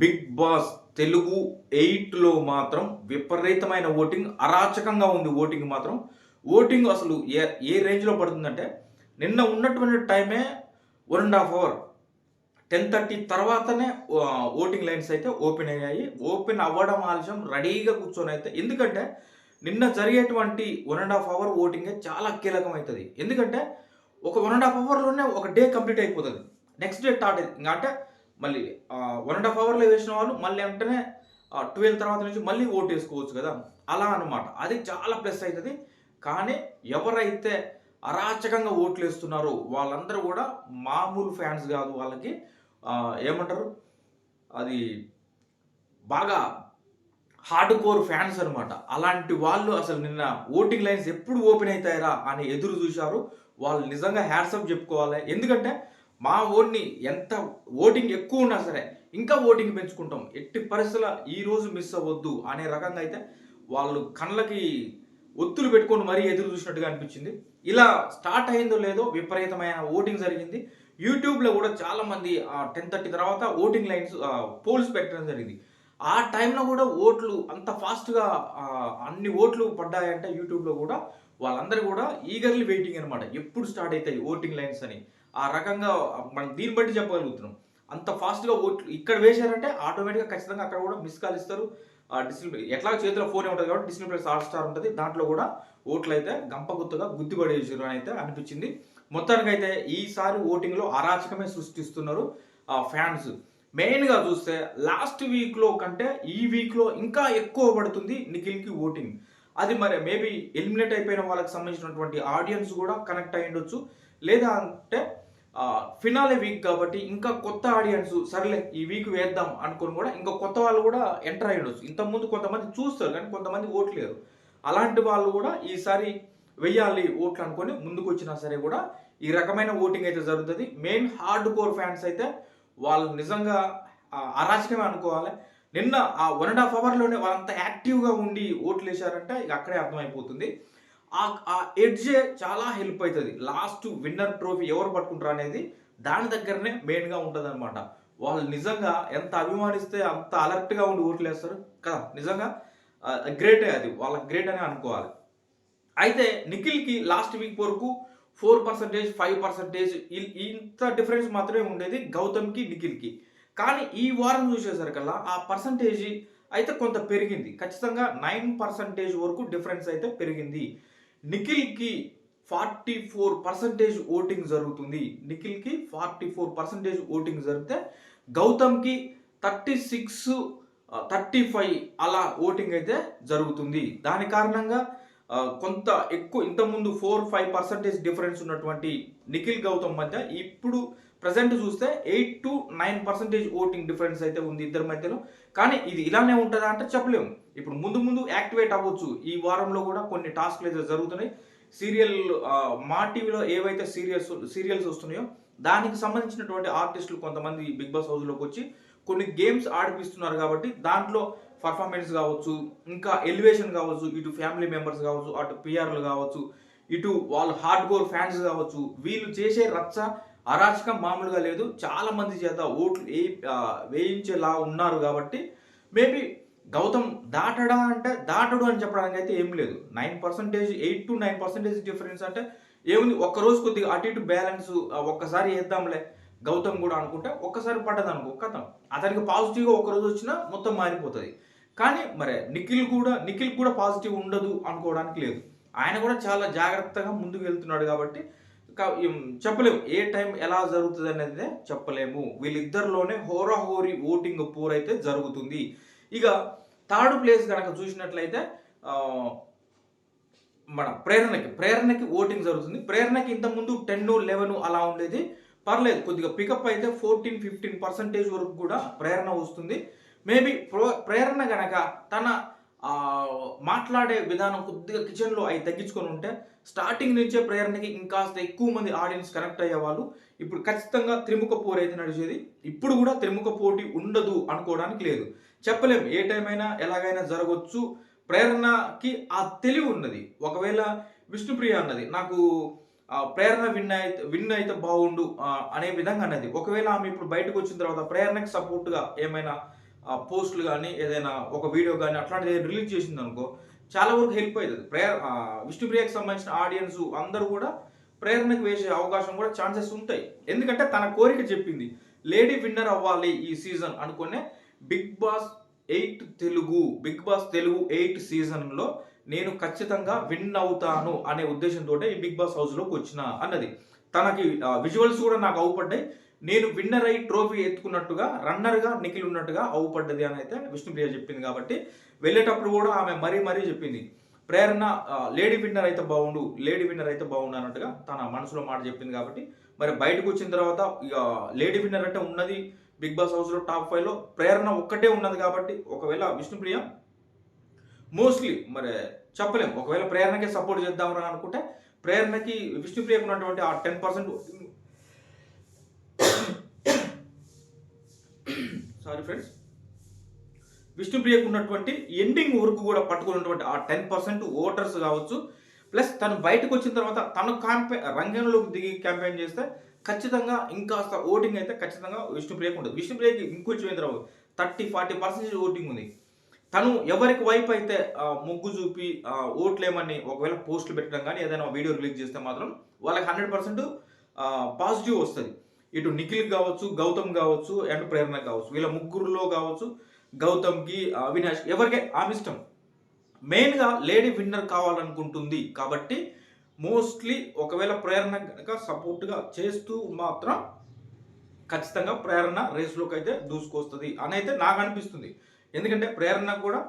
Big Boss Telugu ఎయిట్లో మాత్రం విపరీతమైన ఓటింగ్ అరాచకంగా ఉంది ఓటింగ్ మాత్రం. ఓటింగ్ అసలు ఏ ఏ రేంజ్లో పడుతుందంటే నిన్న ఉన్నటువంటి టైమే one and half hour. Ten thirty తర్వాతనే ఓటింగ్ లైన్స్ అయితే ఓపెన్ అయ్యాయి. ఓపెన్ అవ్వడం ఆలస్యం రెడీగా కూర్చొని అయితే. ఎందుకంటే నిన్న జరిగేటువంటి వన్ అండ్ హాఫ్ అవర్ ఓటింగే చాలా కీలకం అవుతుంది ఎందుకంటే ఒక వన్ అండ్ హాఫ్ అవర్లోనే ఒక డే కంప్లీట్ అయిపోతుంది. నెక్స్ట్ డే స్టార్ట్ అయింది అంటే మళ్ళీ వన్ అండ్ హాఫ్ అవర్లో వేసిన వాళ్ళు మళ్ళీ వెంటనే ట్వెల్వ్ తర్వాత నుంచి మళ్ళీ ఓటు వేసుకోవచ్చు కదా? అలా అనమాట అది చాలా ప్లస్ అవుతుంది కానీ ఎవరైతే అరాచకంగా ఓట్లు వేస్తున్నారో వాళ్ళందరూ కూడా మామూలు ఫ్యాన్స్ కాదు వాళ్ళకి. ఏమంటారు? అది బాగా హార్డ్ కోర్ ఫ్యాన్స్ అనమాట అలాంటి వాళ్ళు అసలు నిన్న ఓటింగ్ లైన్స్ ఎప్పుడు ఓపెన్ అవుతాయరా అని ఎదురు చూశారు. వాళ్ళు నిజంగా హ్యాట్సప్ చెప్పుకోవాలి. ఎందుకంటే మా ఓడిని ఎంత ఓటింగ్ ఎక్కువ ఉన్నా సరే ఇంకా ఓటింగ్ పెంచుకుంటాం. ఎట్టి పరిస్థితుల ఈ రోజు మిస్ అవ్వద్దు అనే రకంగా అయితే వాళ్ళు కళ్ళకి ఒత్తులు పెట్టుకొని మరీ ఎదురు చూసినట్టుగా అనిపించింది. ఇలా స్టార్ట్ అయిందో లేదో విపరీతమైన ఓటింగ్ జరిగింది. యూట్యూబ్లో కూడా చాలామంది ఆ టెన్ థర్టీ తర్వాత ఓటింగ్ లైన్స్ పోల్స్ పెట్టడం జరిగింది. ఆ టైంలో కూడా ఓట్లు అంత ఫాస్ట్గా అన్ని ఓట్లు పడ్డాయంటే యూట్యూబ్లో కూడా వాళ్ళందరూ కూడా ఈగర్లీ వెయిటింగ్ అనమాట ఎప్పుడు స్టార్ట్ అవుతాయి ఓటింగ్ లైన్స్ అని. ఆ రకంగా మనం దీన్ని బట్టి చెప్పగలుగుతున్నాం. అంత ఫాస్ట్గా ఓట్లు ఇక్కడ వేశారంటే ఆటోమేటిక్గా ఖచ్చితంగా అక్కడ కూడా మిస్ కాల్ ఇస్తారు. ఆ డిస్ప్లే ఎట్లా చేతిలో ఫోన్ ఉంటుంది కాబట్టి డిస్ప్లే ప్లస్ హాట్ స్టార్ ఉంటుంది. దాంట్లో కూడా ఓట్లు అయితే గంప గుర్తుగా గుద్ది అని అయితే అనిపించింది. మొత్తానికైతే ఈసారి ఓటింగ్లో అరాచకమే సృష్టిస్తున్నారు ఆ ఫ్యాన్స్ మెయిన్గా చూస్తే లాస్ట్ వీక్లో కంటే ఈ వీక్లో ఇంకా ఎక్కువ పడుతుంది నిఖిల్కి ఓటింగ్ అది మరి మేబీ ఎలిమినేట్ అయిపోయిన వాళ్ళకి సంబంధించినటువంటి ఆడియన్స్ కూడా కనెక్ట్ అయ్యుండొచ్చు. ఉండొచ్చు లేదా అంటే ఫినాలే వీక్ కాబట్టి ఇంకా కొత్త ఆడియన్స్ సర్లే ఈ వీక్ వేద్దాం అనుకొని కూడా ఇంకా కొత్త వాళ్ళు కూడా ఎంటర్ అయి ఉండొచ్చు. ఇంతకుముందు కొంతమంది చూస్తారు కానీ కొంతమంది ఓట్లేరు అలాంటి వాళ్ళు కూడా ఈసారి వెయ్యాలి ఓట్లు అనుకొని ముందుకు వచ్చినా సరే కూడా ఈ రకమైన ఓటింగ్ అయితే జరుగుతుంది. మెయిన్ హార్డ్ కోర్ ఫ్యాన్స్ అయితే వాళ్ళు నిజంగా అరాచకమే అనుకోవాలి. నిన్న ఆ వన్ అండ్ హాఫ్ అవర్లోనే వాళ్ళంతా యాక్టివ్గా ఉండి ఓట్లు వేశారంటే ఇక అక్కడే అర్థమైపోతుంది. ఆ ఆ ఎడ్జే చాలా హెల్ప్ అవుతుంది లాస్ట్ విన్నర్ ట్రోఫీ ఎవరు పట్టుకుంటారు అనేది దాని దగ్గరనే మెయిన్గా ఉంటుంది అనమాట వాళ్ళు నిజంగా ఎంత అభిమానిస్తే అంత అలర్ట్గా ఉండి ఓట్లేస్తారు కదా. నిజంగా గ్రేటే అది. వాళ్ళకి గ్రేట్ అని అనుకోవాలి. అయితే నిఖిల్కి లాస్ట్ వీక్ వరకు ఫోర్ పర్సెంటేజ్ ఫైవ్ పర్సెంటేజ్ ఇంత డిఫరెన్స్ మాత్రమే ఉండేది గౌతమ్కి నిఖిల్కి. కానీ ఈ వారం చూసేసరికల్లా ఆ పర్సంటేజ్ అయితే కొంత పెరిగింది. ఖచ్చితంగా నైన్ పర్సంటేజ్ వరకు డిఫరెన్స్ అయితే పెరిగింది. నిఖిల్కి ఫార్టీ ఫోర్ పర్సంటేజ్ ఓటింగ్ జరుగుతుంది. నిఖిల్కి ఫార్టీ ఫోర్ పర్సంటేజ్ ఓటింగ్ జరిగితే గౌతమ్కి థర్టీ సిక్స్ థర్టీ ఫైవ్ అలా ఓటింగ్ అయితే జరుగుతుంది. దాని కారణంగా కొంత ఎక్కువ ఇంతకుముందు ఫోర్ ఫైవ్ పర్సెంటేజ్ డిఫరెన్స్ ఉన్నటువంటి నిఖిల్ గౌతమ్ మధ్య ఇప్పుడు ప్రజెంట్ చూస్తే eight to nine percentage voting difference అయితే ఉంది ఇద్దరి మధ్యలో. కానీ ఇది ఇలానే ఉంటుందా అంటే చెప్పలేము. ఇప్పుడు ముందు ముందు యాక్టివేట్ అవ్వచ్చు. ఈ వారంలో కూడా కొన్ని టాస్క్లు అయితే జరుగుతున్నాయి. సీరియల్ మా టీవీలో ఏవైతే సీరియల్స్ సీరియల్స్ వస్తున్నాయో దానికి సంబంధించినటువంటి ఆర్టిస్టులు కొంతమంది బిగ్ బాస్ హౌస్లోకి వచ్చి కొన్ని గేమ్స్ ఆడిపిస్తున్నారు కాబట్టి దాంట్లో పర్ఫార్మెన్స్ కావచ్చు ఇంకా ఎలివేషన్ కావచ్చు ఇటు ఫ్యామిలీ మెంబర్స్ కావచ్చు అటు పిఆర్లు కావచ్చు ఇటు వాళ్ళు హార్డ్ కోర్ ఫ్యాన్స్ కావచ్చు వీళ్ళు చేసే రచ్చ అరాచకం మామూలుగా లేదు. చాలా మంది చేత ఓట్లు వేయి వేయించేలా ఉన్నారు కాబట్టి మేబీ గౌతమ్ దాటడా అంటే దాటడు అని చెప్పడానికి అయితే ఏం లేదు. Nine percentage eight to nine percentage difference అంటే ఏముంది? ఒక్కరోజు కొద్దిగా అటు ఇటు బ్యాలెన్స్ ఒక్కసారి వేద్దాంలే గౌతమ్ కూడా అనుకుంటే ఒక్కసారి పడ్డది అనుకో కథం. అతనికి పాజిటివ్గా ఒక రోజు వచ్చినా మొత్తం మారిపోతుంది. కానీ మరి నిఖిల్ కూడా నిఖిల్ కూడా పాజిటివ్ ఉండదు అనుకోవడానికి లేదు. ఆయన కూడా చాలా జాగ్రత్తగా ముందుకు వెళ్తున్నాడు కాబట్టి చెప్పలేము. ఏ టైం ఎలా జరుగుతుంది అనేది చెప్పలేము. వీళ్ళిద్దరిలోనే హోరాహోరీ ఓటింగ్ పోర్ అయితే జరుగుతుంది. ఇక థర్డ్ ప్లేస్ కనుక చూసినట్లయితే మన ప్రేరణకి ప్రేరణకి ఓటింగ్ జరుగుతుంది. ప్రేరణకి ఇంతకుముందు టెన్ లెవెన్ అలా ఉండేది. పర్లేదు కొద్దిగా పికప్ అయితే ఫోర్టీన్ ఫిఫ్టీన్ పర్సెంటేజ్ వరకు కూడా ప్రేరణ వస్తుంది. మేబీ ప్రేరణ గనక తన మాట్లాడే విధానం కొద్దిగా కిచెన్లో అవి తగ్గించుకొని ఉంటే స్టార్టింగ్ నుంచే ప్రేరణకి ఇంకాస్త ఎక్కువ మంది ఆడియన్స్ కనెక్ట్ అయ్యేవాళ్ళు ఇప్పుడు ఖచ్చితంగా త్రిముఖ పోరు అయితే నడిచేది. ఇప్పుడు కూడా త్రిముఖ పోటీ ఉండదు అనుకోవడానికి లేదు. చెప్పలేం ఏ టైం అయినా ఎలాగైనా జరగవచ్చు ప్రేరణకి ఆ తెలివి ఉన్నది. ఒకవేళ విష్ణుప్రియ అన్నది నాకు ఆ, ప్రేరణ విన్ అయితే విన్ అయితే బాగుండు అనే విధంగా అన్నది. ఒకవేళ ఆమె ఇప్పుడు బయటకు వచ్చిన తర్వాత ప్రేరణకి సపోర్ట్గా ఏమైనా పోస్టులు కానీ ఏదైనా ఒక వీడియో కానీ అట్లాంటిది రిలీజ్ చేసింది అనుకో చాలా వరకు హెల్ప్ అవుతుంది. ప్రేయర్ విష్ణుప్రియకి సంబంధించిన ఆడియన్స్ అందరూ కూడా ప్రేరణకు వేసే అవకాశం కూడా ఛాన్సెస్ ఉంటాయి. ఎందుకంటే తన కోరిక చెప్పింది లేడీ విన్నర్ అవ్వాలి ఈ సీజన్ అనుకునే Bigg Boss eight Telugu Bigg Boss Telugu eight సీజన్లో నేను ఖచ్చితంగా విన్ అవుతాను అనే ఉద్దేశంతో ఈ బిగ్ బాస్ హౌస్లోకి వచ్చిన అన్నది. తనకి విజువల్స్ కూడా నాకు అవుపడ్డాయి. నేను విన్నర్ అయి ట్రోఫీ ఎత్తుకున్నట్టుగా రన్నర్గా నిఖిల్ ఉన్నట్టుగా అవుపడ్డది అని అయితే విష్ణుప్రియ చెప్పింది కాబట్టి వెళ్ళేటప్పుడు కూడా ఆమె మరీ మరీ చెప్పింది. ప్రేరణ లేడీ విన్నర్ అయితే బాగుండు లేడీ విన్నర్ అయితే బాగుండు అన్నట్టుగా తన మనసులో మాట చెప్పింది కాబట్టి మరి బయటకు వచ్చిన తర్వాత ఇక లేడీ విన్నర్ అంటే ఉన్నది బిగ్ బాస్ హౌస్లో టాప్ ఫైవ్లో ప్రేరణ ఒక్కటే ఉన్నది కాబట్టి ఒకవేళ విష్ణుప్రియ మోస్ట్లీ మరి చెప్పలేం. ఒకవేళ ప్రేరణకే సపోర్ట్ చేద్దామని అనుకుంటే ప్రేరణకి విష్ణుప్రియకు ఉన్నటువంటి ఆ టెన్ పర్సెంట్ సారీ ఫ్రెండ్స్ విష్ణుప్రియకు ఉన్నటువంటి ఎండింగ్ వరకు కూడా పట్టుకున్నటువంటి ఆ టెన్ పర్సెంట్ ఓటర్స్ కావచ్చు. ప్లస్ తను బయటకు వచ్చిన తర్వాత తను క్యాంపే రంగంలోకి దిగి క్యాంపెయిన్ చేస్తే ఖచ్చితంగా ఇంకాస్త ఓటింగ్ అయితే ఖచ్చితంగా విష్ణుప్రియకు ఉంటుంది. విష్ణుప్రియకి ఇంకొంచెం ఎదురు థర్టీ ఫార్టీ పర్సెంటేజ్ ఓటింగ్ ఉంది. తను ఎవరికి వైపు అయితే మొగ్గు చూపి ఓట్లేమని ఒకవేళ పోస్టులు పెట్టడం కానీ ఏదైనా వీడియో రిలీజ్ చేస్తే మాత్రం వాళ్ళకి హండ్రెడ్ పర్సెంట్ పాజిటివ్ వస్తుంది. ఇటు నిఖిల్ కావచ్చు గౌతమ్ కావచ్చు అండ్ ప్రేరణ కావచ్చు. వీళ్ళ ముగ్గురులో కావచ్చు గౌతమ్కి అవినాష్ ఎవరికే? ఆమె ఇష్టం. మెయిన్గా లేడీ విన్నర్ కావాలనుకుంటుంది. కాబట్టి మోస్ట్లీ ఒకవేళ ప్రేరణ కనుక సపోర్ట్గా చేస్తూ మాత్రం ఖచ్చితంగా ప్రేరణ రేస్లోకి అయితే దూసుకొస్తుంది అని అయితే నాకు అనిపిస్తుంది. ఎందుకంటే ప్రేరణ కూడా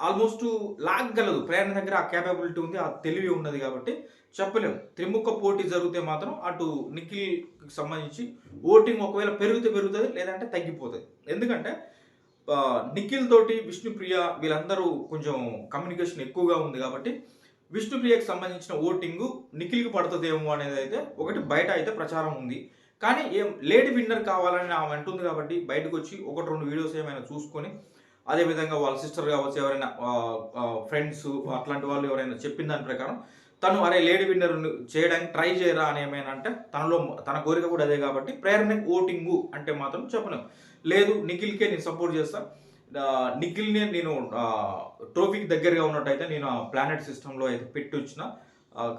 ఆల్మోస్ట్ లాగగలదు. ప్రేరణ దగ్గర ఆ క్యాపబిలిటీ ఉంది ఆ తెలివి ఉన్నది కాబట్టి చెప్పలేము. త్రిముఖ పోటీ జరిగితే మాత్రం అటు నిఖిల్కి సంబంధించి ఓటింగ్ ఒకవేళ పెరిగితే పెరుగుతుంది లేదంటే తగ్గిపోతుంది. ఎందుకంటే నిఖిల్ తోటి విష్ణుప్రియ వీళ్ళందరూ కొంచెం కమ్యూనికేషన్ ఎక్కువగా ఉంది కాబట్టి విష్ణుప్రియకి సంబంధించిన ఓటింగ్ నిఖిల్కి పడుతుందేమో అనేది అయితే ఒకటి బయట అయితే ప్రచారం ఉంది. కానీ ఏం లేడీ విన్నర్ కావాలని ఆమె అంటుంది కాబట్టి బయటకు వచ్చి ఒకటి రెండు వీడియోస్ ఏమైనా చూసుకొని అదేవిధంగా వాళ్ళ సిస్టర్ కావచ్చు ఎవరైనా ఫ్రెండ్స్ అట్లాంటి వాళ్ళు ఎవరైనా చెప్పిన దాని ప్రకారం తను అరే లేడీ విన్నర్ చేయడానికి ట్రై చేయరా అని ఏమైనా అంటే తనలో తన కోరిక కూడా అదే కాబట్టి ప్రేరణ ఓటింగు అంటే మాత్రం చెప్పను లేదు నిఖిల్కే నేను సపోర్ట్ చేస్తా. నిఖిల్నే నేను ట్రోఫీకి దగ్గరగా ఉన్నట్టయితే నేను ఆ ప్లానెట్ సిస్టంలో అయితే పెట్టి వచ్చిన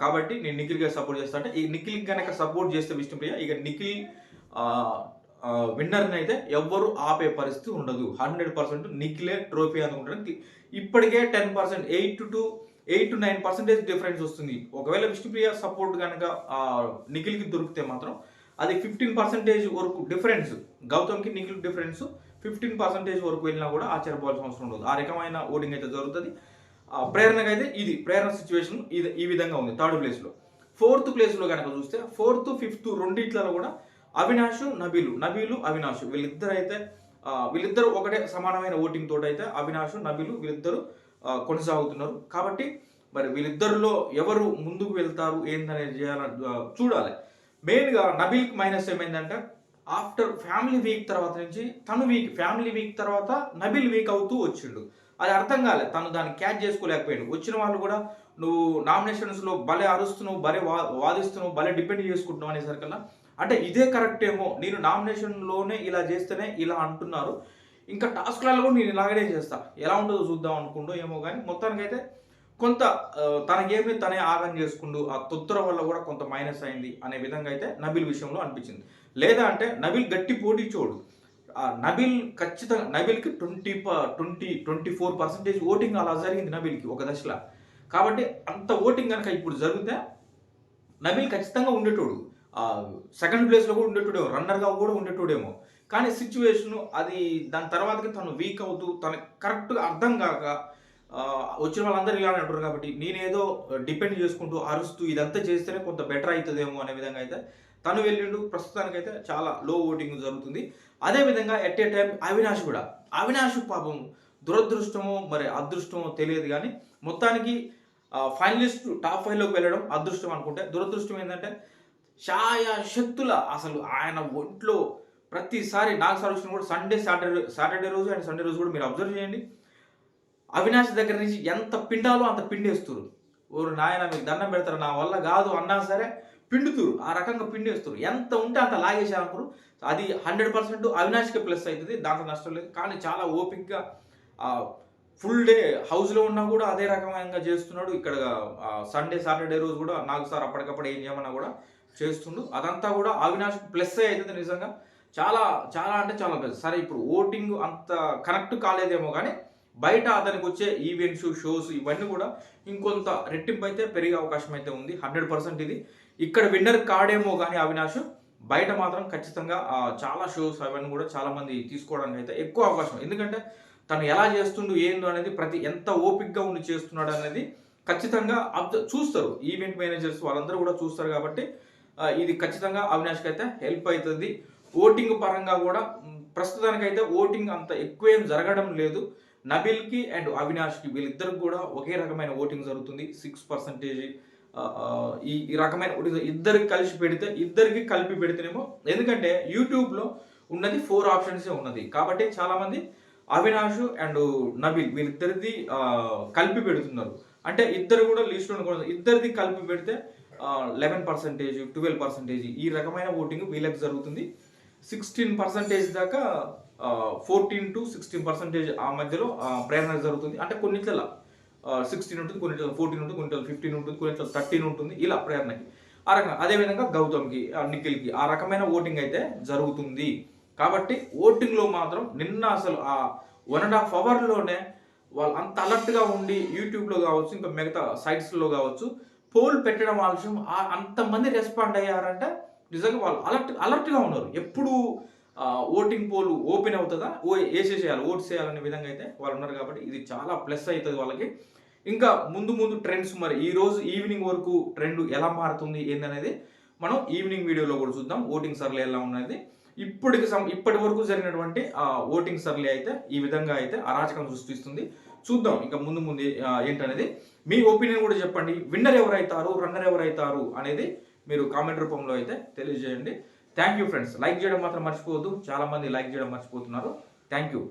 కాబట్టి నేను నిఖిల్గా సపోర్ట్ చేస్తా. అంటే ఈ నిఖిల్ కనుక సపోర్ట్ చేస్తే విష్ణుప్రియ ఇక నిఖిల్ విన్నర్ని అయితే ఎవ్వరు ఆపే పరిస్థితి ఉండదు. హండ్రెడ్ పర్సెంట్ నిఖిలే ట్రోఫీ అనుకుంటారు ఇప్పటికే ten percent eight to eight to nine percentage difference వస్తుంది. ఒకవేళ విష్ణుప్రియ సపోర్ట్ కనుక నిఖిల్కి దొరికితే మాత్రం అది ఫిఫ్టీన్ పర్సెంటేజ్ వరకు డిఫరెన్స్ గౌతమ్కి నిఖిల్ డిఫరెన్స్ ఫిఫ్టీన్ పర్సెంటేజ్ వరకు వెళ్ళినా కూడా ఆశ్చర్యపోవాల్సిన అవసరం ఉండదు. ఆ రకమైన ఓటింగ్ అయితే జరుగుతుంది. ప్రేరణగా అయితే ఇది ప్రేరణ సిచ్యువేషన్ ఇది ఈ విధంగా ఉంది థర్డ్ ప్లేస్లో. ఫోర్త్ ప్లేస్లో కనుక చూస్తే ఫోర్త్ ఫిఫ్త్ రెండిట్లలో కూడా అవినాష్ నబీలు నబీలు అవినాష్ వీళ్ళిద్దరైతే వీళ్ళిద్దరూ వీళ్ళిద్దరు ఒకటే సమానమైన ఓటింగ్ తోటైతే అయితే అవినాష్ నబీలు వీళ్ళిద్దరు కొనసాగుతున్నారు. కాబట్టి మరి వీళ్ళిద్దరిలో ఎవరు ముందుకు వెళ్తారు ఏందనేది చేయాలని చూడాలి. మెయిన్గా నబీల్కి మైనస్ ఏమైందంటే? ఆఫ్టర్ ఫ్యామిలీ వీక్ తర్వాత నుంచి తను వీక్ ఫ్యామిలీ వీక్ తర్వాత నబిల్ వీక్ అవుతూ వచ్చిండు. అది అర్థం కాలేదు తను దాన్ని క్యాచ్ చేసుకోలేకపోయాడు. వచ్చిన వాళ్ళు కూడా నువ్వు నామినేషన్స్లో భలే అరుస్తున్నావు భలే వా వాదిస్తున్నావు భలే డిపెండ్ చేసుకుంటున్నావు అనేసరికల్లా అంటే ఇదే కరెక్ట్ ఏమో నేను నామినేషన్లోనే ఇలా చేస్తేనే ఇలా అంటున్నారు. ఇంకా టాస్క్లలో కూడా నేను ఇలాగనే చేస్తా. ఎలా ఉంటుందో చూద్దాం అనుకుంటూ ఏమో కానీ మొత్తానికైతే కొంత తనకేమి తనే ఆగం చేసుకుంటూ ఆ తొత్తుర వల్ల కూడా కొంత మైనస్ అయింది అనే విధంగా అయితే నబిల్ విషయంలో అనిపించింది. లేదా అంటే నబిల్ గట్టి పోటీ చూడు. నబిల్ ఖచ్చితంగా నబిల్కి twenty twenty twenty four percentage voting అలా జరిగింది నబిల్కి ఒక దశలో. కాబట్టి అంత ఓటింగ్ కనుక ఇప్పుడు జరిగితే నబిల్ ఖచ్చితంగా ఉండేటోడు. సెకండ్ ప్లేస్లో కూడా ఉండేటోడేమో రన్నర్గా కూడా ఉండేటోడేమో. కానీ సిచ్యువేషను అది దాని తర్వాతకి తను వీక్ అవుతూ తనకు కరెక్ట్గా అర్థం కాక వచ్చిన వాళ్ళందరూ ఇలానే అంటారు కాబట్టి నేనేదో డిపెండ్ చేసుకుంటూ అరుస్తూ ఇదంతా చేస్తేనే కొంత బెటర్ అవుతుందేమో అనే విధంగా అయితే తను వెళ్ళిండు. ప్రస్తుతానికైతే చాలా లో ఓటింగ్ జరుగుతుంది. అదేవిధంగా ఎట్ ఏ టైం అవినాష్ కూడా. అవినాష్ పాపం దురదృష్టమో మరి అదృష్టమో తెలియదు కానీ మొత్తానికి ఫైనలిస్ట్ టాప్ ఫైవ్లోకి వెళ్ళడం అదృష్టం అనుకుంటే. దురదృష్టం ఏంటంటే శక్తుల అసలు ఆయన ఒంట్లో ప్రతిసారి నాకు సార్ కూడా సండే సాటర్డే సాటర్డే రోజు అండ్ సండే రోజు కూడా మీరు అబ్జర్వ్ చేయండి. అవినాష్ దగ్గర నుంచి ఎంత పిండాలో అంత పిండేస్తారు. ఓరు నాయన మీకు దండం పెడతారు? నా వల్ల కాదు అన్నా సరే పిండుతురు. ఆ రకంగా పిండేస్తారు. ఎంత ఉంటే అంత లాగేసారు అది హండ్రెడ్ పర్సెంట్ అవినాష్కి ప్లస్ అవుతుంది దాంట్లో నష్టం లేదు. కానీ చాలా ఓపిక్గా ఫుల్ డే హౌస్లో ఉన్నా కూడా అదే రకమైన చేస్తున్నాడు. ఇక్కడ సండే సాటర్డే రోజు కూడా నాకు సార్ అప్పటికప్పుడు ఏం చేయమన్నా కూడా చేస్తుండు. అదంతా కూడా అవినాష్ ప్లస్ అవుతుంది నిజంగా. చాలా చాలా అంటే చాలా ప్లస్ సరే ఇప్పుడు ఓటింగ్ అంత కనెక్ట్ కాలేదేమో కానీ బయట అతనికి వచ్చే ఈవెంట్స్ షోస్ ఇవన్నీ కూడా ఇంకొంత రెట్టింపు అయితే పెరిగే అవకాశం అయితే ఉంది. హండ్రెడ్ పర్సెంట్ ఇది. ఇక్కడ విన్నర్ కాడేమో కానీ అవినాష్ బయట మాత్రం ఖచ్చితంగా చాలా షోస్ అవన్నీ కూడా చాలా మంది తీసుకోవడానికి అయితే ఎక్కువ అవకాశం. ఎందుకంటే తను ఎలా చేస్తుండు ఏందో అనేది ప్రతి ఎంత ఓపిక్గా ఉండి చేస్తున్నాడు అనేది ఖచ్చితంగా అబ్జ- చూస్తారు. ఈవెంట్ మేనేజర్స్ వాళ్ళందరూ కూడా చూస్తారు కాబట్టి ఇది ఖచ్చితంగా అవినాష్కి అయితే హెల్ప్ అవుతుంది ఓటింగ్ పరంగా కూడా ప్రస్తుతానికైతే ఓటింగ్ అంత ఎక్కువ ఏం జరగడం లేదు. నబిల్కి అండ్ అవినాష్కి వీళ్ళిద్దరికి కూడా ఒకే రకమైన ఓటింగ్ జరుగుతుంది. సిక్స్ పర్సెంటేజ్ ఈ రకమైన ఓటింగ్ ఇద్దరికి కలిసి పెడితే ఇద్దరికి కలిపి పెడితేనేమో ఎందుకంటే యూట్యూబ్లో ఉన్నది ఫోర్ ఆప్షన్సే ఉన్నది. కాబట్టి చాలామంది అవినాష్ అండ్ నబిల్ వీళ్ళిద్దరిది కలిపి పెడుతున్నారు. అంటే ఇద్దరు కూడా లిస్ట్లో కూడా ఇద్దరిది కలిపి పెడితే లెవెన్ పర్సెంటేజ్ ట్వెల్వ్ పర్సెంటేజ్ ఈ రకమైన ఓటింగ్ వీళ్ళకి జరుగుతుంది. సిక్స్టీన్ పర్సెంటేజ్ దాకా ఫోర్టీన్ టు సిక్స్టీన్ పర్సెంటేజ్ ఆ మధ్యలో ప్రేరణ జరుగుతుంది. అంటే కొన్నిట్ల సిక్స్టీన్ ఉంటుంది కొన్ని ఫోర్టీన్ ఉంటుంది కొన్ని ఫిఫ్టీన్ ఉంటుంది కొన్ని థర్టీన్ ఉంటుంది ఇలా ప్రేరణకి ఆ రకంగా అదేవిధంగా గౌతమ్కి ఆ నిఖిల్కి ఆ రకమైన ఓటింగ్ అయితే జరుగుతుంది. కాబట్టి ఓటింగ్లో మాత్రం నిన్న అసలు ఆ వన్ అండ్ హాఫ్ అవర్లోనే వాళ్ళు అంత అలర్ట్గా ఉండి యూట్యూబ్లో కావచ్చు ఇంకా మిగతా సైట్స్లో కావచ్చు పోల్ పెట్టడం ఆలస్యం ఆ- అంతమంది రెస్పాండ్ అయ్యారంటే నిజంగా వాళ్ళు అలర్ట్ అలర్ట్గా ఉన్నారు. ఎప్పుడు ఓటింగ్ పోల్ ఓపెన్ అవుతుందా? ఓ వేసేసేయాలి ఓట్ చేయాలనే విధంగా అయితే వాళ్ళు ఉన్నారు కాబట్టి ఇది చాలా ప్లస్ అవుతుంది వాళ్ళకి. ఇంకా ముందు ముందు ట్రెండ్స్ మరి ఈ రోజు ఈవినింగ్ వరకు ట్రెండ్ ఎలా మారుతుంది ఏందనేది మనం ఈవినింగ్ వీడియోలో కూడా చూద్దాం. ఓటింగ్ సర్లే ఎలా ఉన్నది? ఇప్పటికి సం ఇప్పటి వరకు జరిగినటువంటి ఓటింగ్ సర్లే అయితే ఈ విధంగా అయితే అరాచకం సృష్టిస్తుంది. చూద్దాం ఇంకా ముందు ముందు ఏంటనేది. మీ ఒపీనియన్ కూడా చెప్పండి. విన్నర్ ఎవరైతారు? రన్నర్ ఎవరైతారు? అనేది మీరు కామెంట్ రూపంలో అయితే తెలియజేయండి. థ్యాంక్ యూ ఫ్రెండ్స్ లైక్ చేయడం మాత్రం మర్చిపోవద్దు. చాలామంది లైక్ చేయడం మర్చిపోతున్నారు. Thank you